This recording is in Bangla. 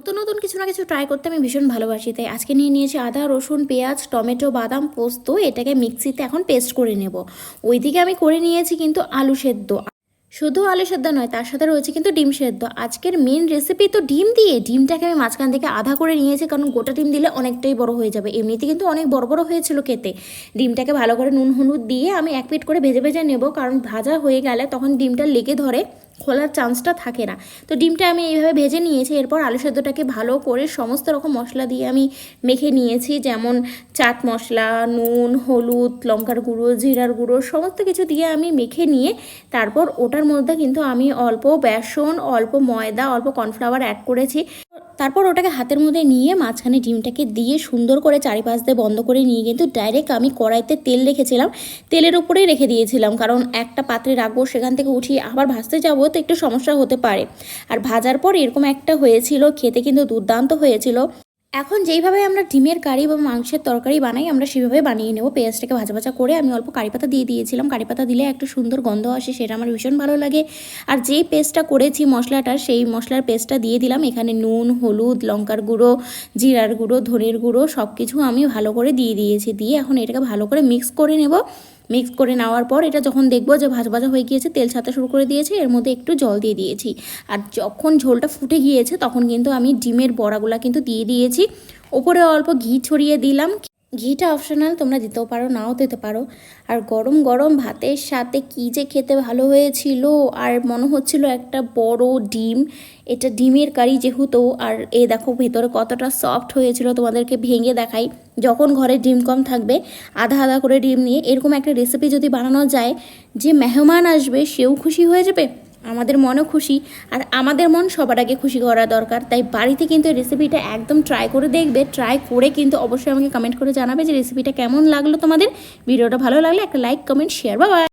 নতুন নতুন কিছু না কিছু ট্রাই করতে আমি ভীষণ ভালোবাসি, তাই আজকে নিয়ে নিয়েছি আদা, রসুন, পেঁয়াজ, টমেটো, বাদাম, পোস্ত, এটাকে মিক্সিতে এখন পেস্ট করে নেব। ওইদিকে আমি করে নিয়েছি কিন্তু আলু সেদ্ধ। শুধু আলু সেদ্ধ নয়, তার সাথে রয়েছে কিন্তু ডিম সেদ্ধ। আজকের মেন রেসিপি তো ডিম দিয়ে, ডিমটাকে আমি মাঝখান থেকে আধা করে নিয়েছি, কারণ গোটা ডিম দিলে অনেকটাই বড় হয়ে যাবে। এমনিতে কিন্তু অনেক বড় বড় হয়েছিল খেতে। ডিমটাকে ভালো করে নুন হলুদ দিয়ে আমি এক পিট করে ভেজে ভেজে নেব, কারণ ভাজা হয়ে গেলে তখন ডিমটা লেগে ধরে খোলার চান্সটা থাকে না। তো ডিমটা আমি এইভাবে ভেজে নিয়েছি, এরপর আলু সেদ্ধটাকে ভালো করে সমস্ত রকম মশলা দিয়ে আমি মেখে নিয়েছি, যেমন চাট মশলা, নুন, হলুদ, লঙ্কার গুঁড়ো, জিরার গুঁড়ো, সমস্ত কিছু দিয়ে আমি মেখে নিয়ে তারপর ওটার মধ্যে কিন্তু আমি অল্প বেসন, অল্প ময়দা, অল্প কর্নফ্লাওয়ার অ্যাড করেছি। তারপর ওটাকে হাতের মধ্যে নিয়ে মাঝখানে ডিমটাকে দিয়ে সুন্দর করে চারিপাশ দিয়ে বন্ধ করে নিয়ে কিন্তু ডাইরেক্ট আমি কড়াইতে তেল রেখেছিলাম। তেলের উপরেই রেখে দিয়েছিলাম কারণ একটা পাত্রে রাখব, সেখান থেকে উঠিয়ে আবার ভাজতে যাব তো একটু সমস্যা হতে পারে। আর ভাজার পর এরকম একটা হয়েছিল, খেতে কিন্তু দুর্দান্ত হয়েছিল। এখন যেইভাবে আমরা ডিমের কারি বা মাংসের তরকারি বানাই, আমরা সেভাবে বানিয়ে নেব। পেঁয়াজটাকে ভাজা ভাজা করে আমি অল্প কারি পাতা দিয়ে দিয়েছিলাম। কারি পাতা দিলে একটু সুন্দর গন্ধ আসে, সেটা আমার ভীষণ ভালো লাগে। আর যেই পেস্টটা করেছি মশলাটার সেই মশলার পেস্টটা দিয়ে দিলাম। এখানে নুন, হলুদ, লঙ্কার গুঁড়ো, জিরার গুঁড়ো, ধনের গুঁড়ো সব কিছু আমি ভালো করে দিয়ে দিয়েছি। দিয়ে এখন এটাকে ভালো করে মিক্স করে নেব। মিক্স করে নেওয়ার পর এটা যখন দেখব যে ভাজা ভাজা হয়ে গিয়েছে, তেল ছাতা শুরু করে দিয়েছে, এর মধ্যে একটু জল দিয়ে দিয়েছি। আর যখন ঝোলটা ফুটে গিয়েছে, তখন কিন্তু আমি ডিমের বড়াগুলা কিন্তু দিয়ে দিয়েছি। ওপরে অল্প ঘি ছড়িয়ে দিলাম ঘিটা অপশনাল তোমরা দিতেও পারো, নাও দিতে পারো। আর গরম গরম ভাতের সাথে কী যে খেতে ভালো হয়েছিল, আর মনে হচ্ছিল একটা বড় ডিম। এটা ডিমের কারি যেহেতু, আর এ দেখো ভেতরে কতটা সফট হয়েছিল তোমাদেরকে ভেঙে দেখাই। যখন ঘরে ডিম কম থাকবে, আধা আধা করে ডিম নিয়ে, এরকম একটা রেসিপি যদি বানানো যায়, যে মেহমান আসবে, সেও খুশি হয়ে যাবে। আমাদের মনও খুশি আর আমাদের মন সবার আগে খুশি করা দরকার। তাই বাড়িতে কিন্তু এই রেসিপিটা একদম ট্রাই করে দেখবে ট্রাই করে কিন্তু অবশ্যই আমাকে কমেন্ট করে জানাবে যে রেসিপিটা কেমন লাগল তোমাদের। ভিডিওটা ভালো লাগলে একটা লাইক কমেন্ট শেয়ার বা